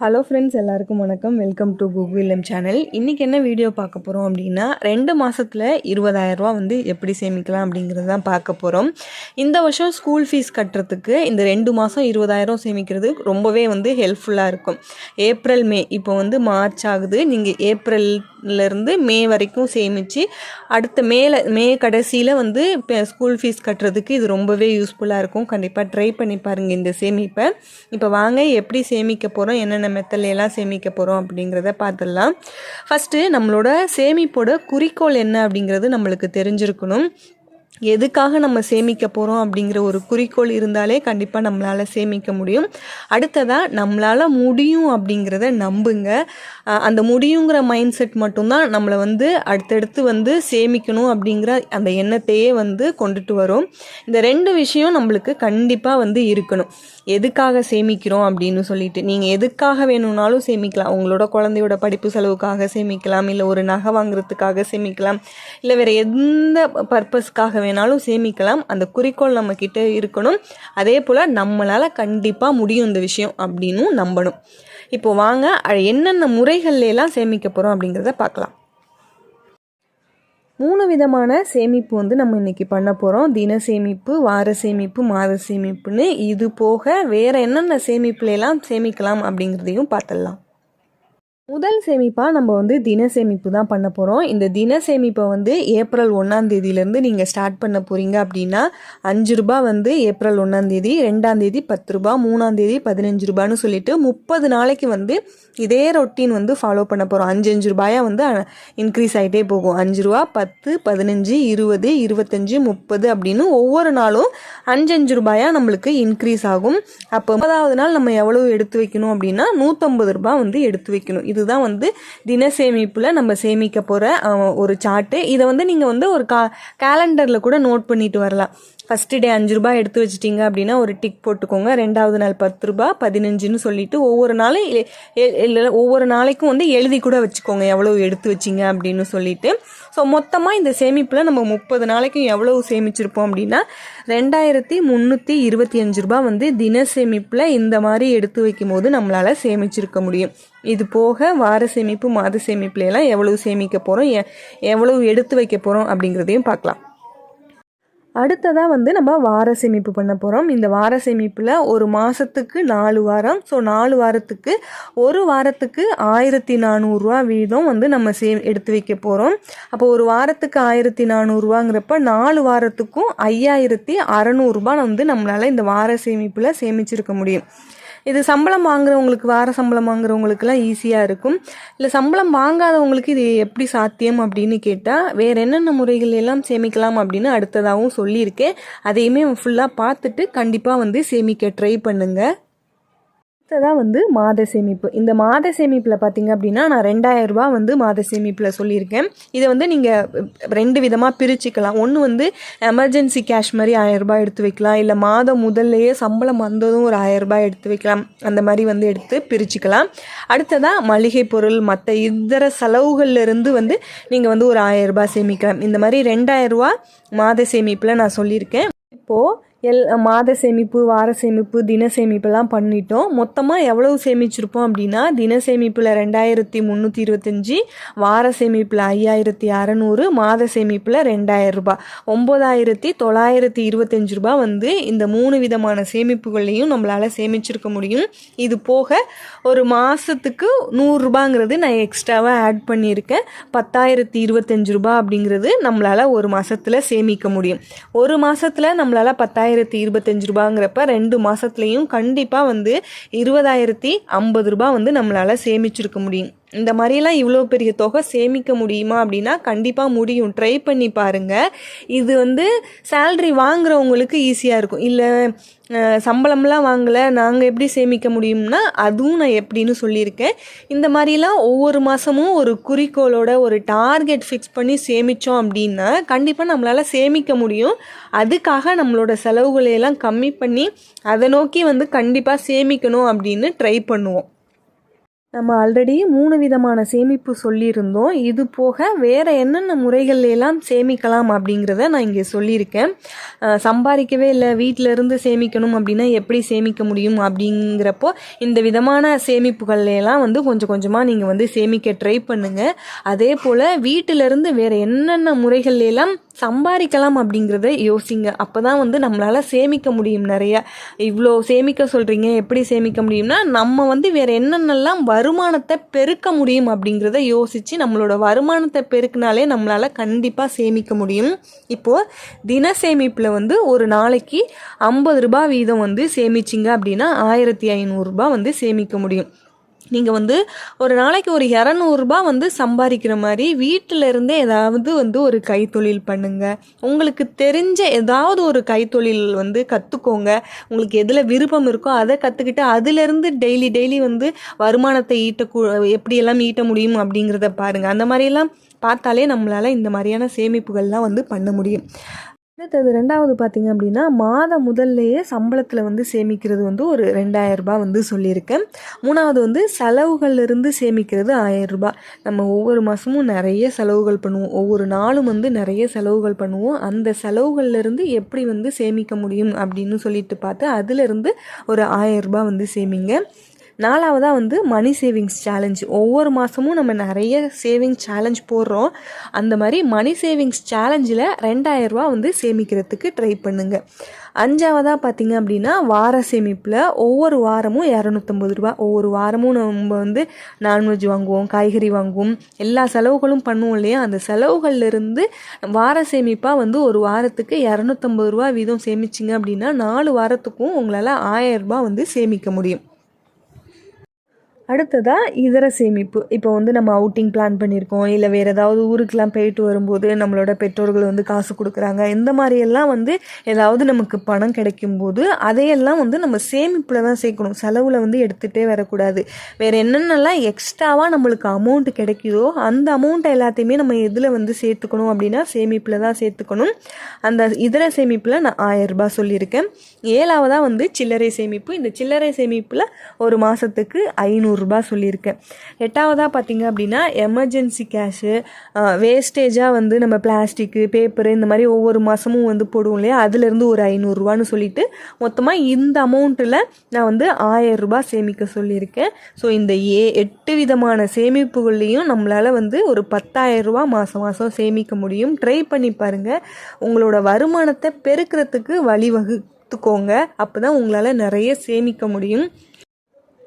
Hello friends எல்லாருக்கும் வணக்கம். Welcome to Google channel இன்றைக்கி என்ன வீடியோ பார்க்க போகிறோம் அப்படின்னா ரெண்டு மாதத்தில் இருபதாயிரரூவா வந்து எப்படி சேமிக்கலாம் அப்படிங்கிறது தான் பார்க்க போகிறோம் இந்த வருஷம் ஸ்கூல் ஃபீஸ் கட்டுறதுக்கு இந்த ரெண்டு மாதம் இருபதாயிரம் சேமிக்கிறது ரொம்பவே வந்து ஹெல்ப்ஃபுல்லாக இருக்கும். ஏப்ரல் மே இப்போ வந்து மார்ச் ஆகுது. நீங்கள் ஏப்ரல்லேருந்து மே வரைக்கும் சேமித்து அடுத்த மேலே மே கடைசியில் வந்து இப்போ ஸ்கூல் ஃபீஸ் கட்டுறதுக்கு இது ரொம்பவே யூஸ்ஃபுல்லாக இருக்கும். கண்டிப்பாக ட்ரை பண்ணி பாருங்கள் இந்த சேமிப்பை. இப்போ வாங்க எப்படி சேமிக்க போகிறோம் என்னென்ன மெத்தட்ல எல்லாம் சேமிக்க போகிறோம் அப்படிங்கிறத பார்த்துடலாம். ஃபஸ்ட்டு நம்மளோட சேமிப்போட குறிக்கோள் என்ன அப்படிங்கிறது நம்மளுக்கு தெரிஞ்சிருக்கணும். எதுக்காக நம்ம சேமிக்க போகிறோம் அப்படிங்கிற ஒரு குறிக்கோள் இருந்தாலே கண்டிப்பாக நம்மளால் சேமிக்க முடியும். அடுத்ததாக நம்மளால் முடியும் அப்படிங்கிறத நம்புங்க. அந்த முடியுங்கிற மைண்ட் செட் மட்டும்தான் நம்மளை வந்து அடுத்தடுத்து வந்து சேமிக்கணும் அப்படிங்கிற அந்த எண்ணத்தையே வந்து கொண்டுட்டு வரும். இந்த ரெண்டு விஷயம் நம்மளுக்கு கண்டிப்பாக வந்து இருக்கணும். எதுக்காக சேமிக்கிறோம் அப்படின்னு சொல்லிட்டு. நீங்கள் எதுக்காக வேணும்னாலும் சேமிக்கலாம். உங்களோட குழந்தையோட படிப்பு செலவுக்காக சேமிக்கலாம். இல்லை ஒரு நகை வாங்குறதுக்காக சேமிக்கலாம். இல்லை வேறு எந்த பர்பஸ்க்காக வேணாலும் சேமிக்கலாம். அந்த குறிக்கோள் நம்ம கிட்ட இருக்கணும். அதே போல் நம்மளால் கண்டிப்பாக முடியும் இந்த விஷயம் அப்படின்னும் நம்பணும். இப்போ வாங்க என்னென்ன முறைகள்லாம் சேமிக்க போகிறோம் அப்படிங்கிறத பார்க்கலாம். மூணு விதமான சேமிப்பு வந்து நம்ம இன்னைக்கு பண்ண போகிறோம் தின சேமிப்பு வார சேமிப்பு மாத சேமிப்புன்னு. இது போக வேற என்னென்ன சேமிப்புலாம் சேமிக்கலாம் அப்படிங்கிறதையும் பார்த்துடலாம். முதல் சேமிப்பாக நம்ம வந்து தின சேமிப்பு தான் பண்ண போகிறோம் இந்த தின சேமிப்பை வந்து ஏப்ரல் ஒன்றாந்தேதியிலேருந்து நீங்கள் ஸ்டார்ட் பண்ண போகிறீங்க அப்படின்னா அஞ்சு ரூபாய் வந்து ஏப்ரல் ஒன்றாந்தேதி ரெண்டாந்தேதி பத்து ரூபா மூணாந்தேதி பதினஞ்சு ரூபான்னு சொல்லிட்டு முப்பது நாளைக்கு வந்து இதே ரொட்டீன் வந்து ஃபாலோ பண்ண போகிறோம் அஞ்சு அஞ்சு ரூபாயாக வந்து இன்க்ரீஸ் ஆகிட்டே போகும். அஞ்சு ரூபா பத்து பதினஞ்சு இருபது இருபத்தஞ்சு முப்பது அப்படின்னு ஒவ்வொரு நாளும் அஞ்சு அஞ்சு ரூபாயாக நம்மளுக்கு இன்க்ரீஸ் ஆகும். அப்போ முப்பதாவது நாள் நம்ம எவ்வளோ எடுத்து வைக்கணும் அப்படின்னா நூற்றம்பது ரூபா வந்து எடுத்து வைக்கணும். இதுதான் வந்து தின சேமிப்பில் நம்ம சேமிக்க போகிற ஒரு சார்ட்டு இதை வந்து நீங்கள் வந்து ஒரு கா கேலண்டரில் கூட நோட் பண்ணிட்டு வரலாம். ஃபஸ்ட்டு டே அஞ்சு ரூபாய் எடுத்து வச்சிட்டிங்க அப்படின்னா ஒரு டிக் போட்டுக்கோங்க. ரெண்டாவது நாள் பத்து ரூபாய் பதினஞ்சுன்னு சொல்லிட்டு ஒவ்வொரு நாளும் இல்லை ஒவ்வொரு நாளைக்கும் வந்து எழுதி கூட வச்சுக்கோங்க. எவ்வளோ எடுத்து வச்சிங்க அப்படின்னு சொல்லிட்டு. ஸோ மொத்தமாக இந்த சேமிப்பில் நம்ம முப்பது நாளைக்கும் எவ்வளோ சேமிச்சிருப்போம் அப்படின்னா ரெண்டாயிரத்தி முந்நூற்றி இருபத்தி அஞ்சு ரூபா வந்து தின சேமிப்பில் இந்த மாதிரி எடுத்து வைக்கும் போது நம்மளால் சேமிச்சிருக்க முடியும். இது போக வார சேமிப்பு மாத சேமிப்புலாம் எவ்வளவு சேமிக்க போகிறோம் எவ்வளவு எடுத்து வைக்க போகிறோம் அப்படிங்கிறதையும் பார்க்கலாம். அடுத்ததாக வந்து நம்ம வார சேமிப்பு பண்ண போகிறோம் இந்த வார சேமிப்பில் ஒரு மாதத்துக்கு நாலு வாரம். ஸோ நாலு வாரத்துக்கு ஒரு வாரத்துக்கு ஆயிரத்தி நானூறுரூவா வீதம் வந்து நம்ம சே எடுத்து வைக்க போகிறோம் அப்போ ஒரு வாரத்துக்கு ஆயிரத்தி நானூறுரூவாங்கிறப்ப நாலு வாரத்துக்கும் ஐயாயிரத்தி அறநூறுபா வந்து நம்மளால் இந்த வார சேமிப்பில் சேமிச்சிருக்க முடியும். இது சம்பளம் வாங்குறவங்களுக்கு வார சம்பளம் வாங்குறவங்களுக்குலாம் ஈஸியாக இருக்கும். இல்லை சம்பளம் வாங்காதவங்களுக்கு இது எப்படி சாத்தியம் அப்படின்னு கேட்டால் வேறு என்னென்ன முறைகள் எல்லாம் சேமிக்கலாம் அப்படின்னு அடுத்ததாகவும் சொல்லியிருக்கேன். அதையுமே ஃபுல்லாக பார்த்துட்டு கண்டிப்பாக வந்து சேமிக்க ட்ரை பண்ணுங்கள் அடுத்ததாக வந்து மாத சேமிப்பு. இந்த மாத சேமிப்பில் பார்த்தீங்க அப்படின்னா நான் ரெண்டாயிரம் ரூபா வந்து மாத சேமிப்பில் சொல்லியிருக்கேன். இதை வந்து நீங்கள் ரெண்டு விதமாக பிரிச்சுக்கலாம். ஒன்று வந்து எமர்ஜென்சி கேஷ் மாதிரி ஆயிரம் ரூபாய் எடுத்து வைக்கலாம். இல்லை மாதம் முதல்லையே சம்பளம் வந்ததும் ஒரு ஆயிரம் ரூபாய் எடுத்து வைக்கலாம். அந்த மாதிரி வந்து எடுத்து பிரிச்சுக்கலாம். அடுத்ததாக மளிகை பொருள் மற்ற இதர செலவுகள்லேருந்து வந்து நீங்கள் வந்து ஒரு ஆயிரம் ரூபாய் சேமிக்கலாம். இந்த மாதிரி ரெண்டாயிரம் மாத சேமிப்பில் நான் சொல்லியிருக்கேன். இப்போது எல் மாத சேமிப்பு வார சேமிப்பு தின சேமிப்பெல்லாம் பண்ணிட்டோம். மொத்தமாக எவ்வளவு சேமிச்சிருப்போம் அப்படின்னா தின சேமிப்பில் ரெண்டாயிரத்தி முந்நூற்றி இருபத்தஞ்சி வார சேமிப்பில் ஐயாயிரத்தி அறநூறு மாத சேமிப்பில் ரெண்டாயிரம் ரூபாய். ஒம்பதாயிரத்தி தொள்ளாயிரத்தி இருபத்தஞ்சு ரூபாய் வந்து இந்த மூணு விதமான சேமிப்புகளையும் நம்மளால் சேமிச்சிருக்க முடியும். இது போக ஒரு மாதத்துக்கு நூறுரூபாங்கிறது நான் எக்ஸ்ட்ராவாக ஆட் பண்ணியிருக்கேன். பத்தாயிரத்தி இருபத்தஞ்சு ரூபாய் அப்படிங்கிறது நம்மளால் ஒரு மாதத்தில் சேமிக்க முடியும். ஒரு மாதத்தில் நம்மளால் பத்தாயிரத்தி இருபத்தஞ்சு ரூபாங்கிறப்ப ரெண்டு மாதத்துலேயும் கண்டிப்பாக வந்து இருபதாயிரத்தி ஐம்பது ரூபா வந்து நம்மளால் சேமிச்சிருக்க முடியும். இந்த மாதிரிலாம் இவ்வளோ பெரிய தொகை சேமிக்க முடியுமா அப்படின்னா கண்டிப்பாக முடியும். ட்ரை பண்ணி பாருங்கள் இது வந்து சேல்ரி வாங்குறவங்களுக்கு ஈஸியாக இருக்கும். இல்லை சம்பளம்லாம் வாங்கலை நாங்கள் எப்படி சேமிக்க முடியும்னா அதுவும் நான் எப்படின்னு சொல்லியிருக்கேன். இந்த மாதிரிலாம் ஒவ்வொரு மாதமும் ஒரு குறிக்கோளோட ஒரு டார்கெட் ஃபிக்ஸ் பண்ணி சேமித்தோம் அப்படின்னா கண்டிப்பாக நம்மளால் சேமிக்க முடியும். அதுக்காக நம்மளோட செலவுகளை எல்லாம் கம்மி பண்ணி அதை நோக்கி வந்து கண்டிப்பாக சேமிக்கணும் அப்படின்னு ட்ரை பண்ணுவோம். நம்ம ஆல்ரெடி மூணு விதமான சேமிப்பு சொல்லியிருந்தோம். இது போக வேறு என்னென்ன முறைகள் எல்லாம் சேமிக்கலாம் அப்படிங்கிறத நான் இங்கே சொல்லியிருக்கேன். சம்பாதிக்கவே இல்லை வீட்டிலேருந்து சேமிக்கணும் அப்படின்னா எப்படி சேமிக்க முடியும் அப்படிங்கிறப்போ இந்த விதமான சேமிப்புகள்லாம் வந்து கொஞ்சம் கொஞ்சமாக நீங்கள் வந்து சேமிக்க ட்ரை பண்ணுங்கள் அதே போல் வீட்டிலேருந்து வேறு என்னென்ன முறைகள் எல்லாம் சம்பாதிக்கலாம் அப்படிங்கிறத யோசிங்க. அப்போ தான் வந்து நம்மளால் சேமிக்க முடியும் நிறைய. இவ்வளோ சேமிக்க சொல்கிறீங்க எப்படி சேமிக்க முடியும்னா நம்ம வந்து வேறு என்னென்னலாம் வருமானத்தை பெருக்க முடியும் அப்படிங்கிறத யோசித்து நம்மளோட வருமானத்தை பெருக்கினாலே நம்மளால் கண்டிப்பாக சேமிக்க முடியும். இப்போது தின சேமிப்பில் வந்து ஒரு நாளைக்கு ஐம்பது ரூபா வீதம் வந்து சேமிச்சிங்க அப்படின்னா ஆயிரத்தி ஐநூறுரூபா வந்து சேமிக்க முடியும். நீங்கள் வந்து ஒரு நாளைக்கு ஒரு இரநூறுபா வந்து சம்பாதிக்கிற மாதிரி வீட்டில இருந்தே ஏதாவது வந்து ஒரு கைத்தொழில் பண்ணுங்க. உங்களுக்கு தெரிஞ்ச ஏதாவது ஒரு கைத்தொழில் வந்து கற்றுக்கோங்க உங்களுக்கு எதில் விருப்பம் இருக்கோ அதை கற்றுக்கிட்டு அதுலேருந்து டெய்லி டெய்லி வந்து வருமானத்தை ஈட்டக்கூ எப்படியெல்லாம் ஈட்ட முடியும் அப்படிங்கிறத பாருங்கள் அந்த மாதிரியெல்லாம் பார்த்தாலே நம்மளால் இந்த மாதிரியான சேமிப்புகள்லாம் வந்து பண்ண முடியும். அடுத்தது ரெண்டாவது பார்த்தீங்க அப்படின்னா மாத முதல்லையே சம்பளத்தில் வந்து சேமிக்கிறது வந்து ஒரு ரெண்டாயிரரூபா வந்து சொல்லியிருக்கேன் மூணாவது வந்து செலவுகள்லேருந்து சேமிக்கிறது ஆயிரரூபா நம்ம ஒவ்வொரு மாதமும் நிறைய செலவுகள் பண்ணுவோம். ஒவ்வொரு நாளும் வந்து நிறைய செலவுகள் பண்ணுவோம். அந்த செலவுகள்லேருந்து எப்படி வந்து சேமிக்க முடியும் அப்படின்னு சொல்லிட்டு பார்த்து அதுலேருந்து ஒரு ஆயிரரூபா வந்து சேமிங்க. நாலாவதாக வந்து மணி சேவிங்ஸ் சேலஞ்ச் ஒவ்வொரு மாதமும் நம்ம நிறைய சேவிங் சேலஞ்ச் போடுறோம். அந்த மாதிரி மணி சேவிங்ஸ் சேலஞ்சில் ரெண்டாயிரரூபா வந்து சேமிக்கிறதுக்கு ட்ரை பண்ணுங்கள் அஞ்சாவதாக பார்த்தீங்க அப்படின்னா வார சேமிப்பில் ஒவ்வொரு வாரமும் இரநூத்தம்பது ரூபா ஒவ்வொரு வாரமும் நம்ம வந்து நான்வெஜ் வாங்குவோம் காய்கறி வாங்குவோம். எல்லா செலவுகளும் பண்ணுவோம் இல்லையா? அந்த செலவுகள்லேருந்து வார சேமிப்பாக வந்து ஒரு வாரத்துக்கு இரநூத்தம்பது ரூபா வீதம் சேமிச்சிங்க அப்படின்னா நாலு வாரத்துக்கும் உங்களால் ஆயிரம் ரூபாய் வந்து சேமிக்க முடியும். அடுத்ததாக இதர சேமிப்பு. இப்போ வந்து நம்ம அவுட்டிங் பிளான் பண்ணியிருக்கோம் இல்லை வேறு ஏதாவது ஊருக்கெலாம் போயிட்டு வரும்போது நம்மளோட பெற்றோர்கள் வந்து காசு கொடுக்குறாங்க. இந்த மாதிரியெல்லாம் வந்து ஏதாவது நமக்கு பணம் கிடைக்கும்போது அதையெல்லாம் வந்து நம்ம சேமிப்பில் தான் சேர்க்கணும். செலவில் வந்து எடுத்துகிட்டே வரக்கூடாது. வேறு என்னென்னலாம் எக்ஸ்ட்ராவாக நம்மளுக்கு அமௌண்ட் கிடைக்குதோ அந்த அமௌண்ட்டை எல்லாத்தையுமே நம்ம எதில் வந்து சேர்த்துக்கணும் அப்படின்னா சேமிப்பில் தான் சேர்த்துக்கணும். அந்த இதர சேமிப்பில் நான் ஆயிரம் சொல்லியிருக்கேன். ஏழாவதாக வந்து சில்லறை சேமிப்பு. இந்த சில்லறை சேமிப்பில் ஒரு மாதத்துக்கு ஐநூறு ஐநூறுரூபா சொல்லியிருக்கேன் எட்டாவதாக பார்த்தீங்க அப்படின்னா எமர்ஜென்சி கேஷு வேஸ்டேஜாக வந்து நம்ம பிளாஸ்டிக்கு பேப்பரு இந்த மாதிரி ஒவ்வொரு மாதமும் வந்து போடுவோம் இல்லையா? அதுலேருந்து ஒரு ஐநூறுரூவான்னு சொல்லிட்டு மொத்தமாக இந்த அமௌண்ட்டில் நான் வந்து ஆயரூபா சேமிக்க சொல்லியிருக்கேன். ஸோ இந்த ஏ எட்டு விதமான சேமிப்புகள்லேயும் நம்மளால் வந்து ஒரு பத்தாயிரரூபா மாதம் மாதம் சேமிக்க முடியும். ட்ரை பண்ணி பாருங்கள் உங்களோட வருமானத்தை பெருக்கிறதுக்கு வழிவகுத்துக்கோங்க. அப்போ தான் உங்களால் நிறைய சேமிக்க முடியும்.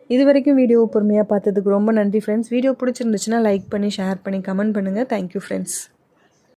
இது வரைக்கும் வீடியோ பொறுமையாக பார்த்ததுக்கு ரொம்ப நன்றி ஃப்ரெண்ட்ஸ் வீடியோ பிடிச்சிருந்துச்சுன்னா லைக் பண்ணி ஷேர் பண்ணி கமெண்ட் பண்ணுங்கள் தேங்க்யூ ஃப்ரெண்ட்ஸ்